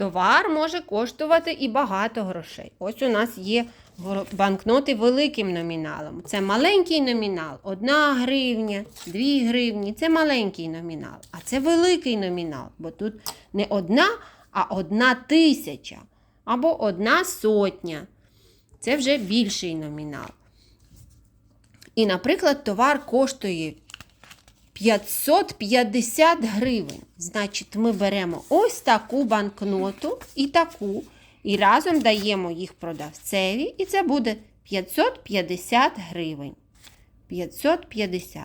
Товар може коштувати і багато грошей. Ось у нас є банкноти великим номіналом. Це маленький номінал, 1 гривня, 2 гривні. Це маленький номінал. А це великий номінал, бо тут не одна, а одна тисяча або одна сотня. Це вже більший номінал. І, наприклад, товар коштує 550 гривень. Значить, ми беремо ось таку банкноту і таку, і разом даємо їх продавцеві, і це буде 550 гривень. 550.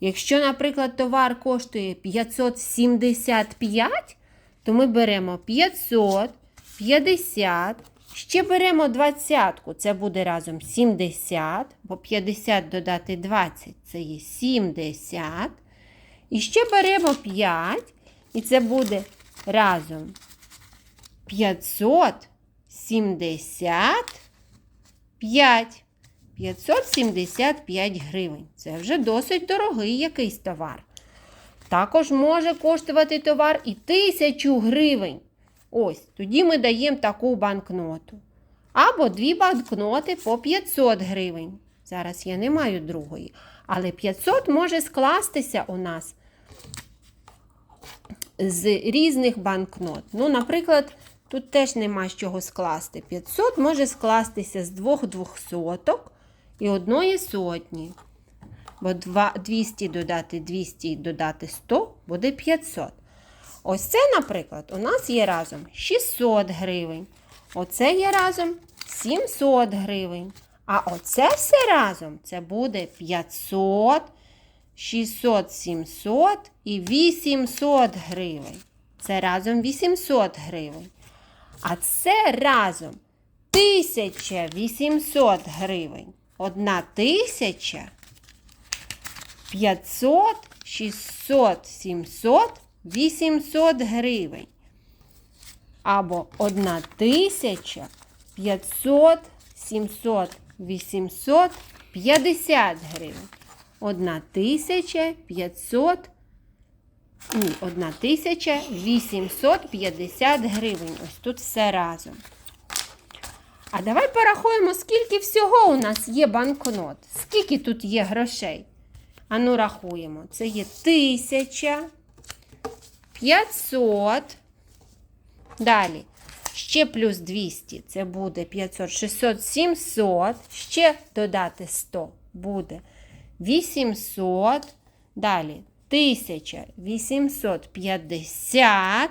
Якщо, наприклад, товар коштує 575, то ми беремо 500, 50, ще беремо двадцятку, це буде разом 70, бо 50 додати 20 це є 70. І ще беремо 5, і це буде разом 575. 575 гривень. Це вже досить дорогий якийсь товар. Також може коштувати товар і 1000 гривень. Ось, тоді ми даємо таку банкноту. Або дві банкноти по 500 гривень. Зараз я не маю другої. Але 500 може скластися у нас з різних банкнот. Ну, наприклад, тут теж нема з чого скласти. 500 може скластися з двох двохсоток і одної сотні. Бо 200 додати 200 і додати 100 буде 500. Ось це, наприклад, у нас є разом 600 гривень. Оце є разом 700 гривень. А оце все разом це буде 500, 600, 700 і 800 гривень. Це разом 800 гривень. А це разом 1800 гривень. Одна тисяча 500, 600, 700, 800 гривень. Або 1 тисяча 500, 700, 800, 50 гривень. 1 тисяча 500, ні, 1 тисяча 850 гривень. Ось тут все разом. А давай порахуємо, скільки всього у нас є банкнот. Скільки тут є грошей? Ану, рахуємо. Це є тисяча, 500. Далі. Ще плюс 200. Це буде 500, 600, 700. Ще додати 100 буде 800. Далі 1850.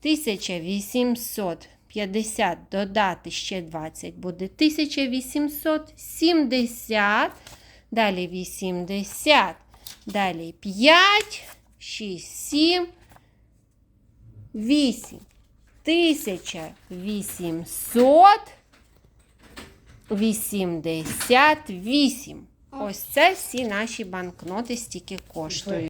1850 додати ще 20 буде 1870. Далі 80. Далі 5, 6, 7, 8. 1888. Ось це всі наші банкноти стільки коштують.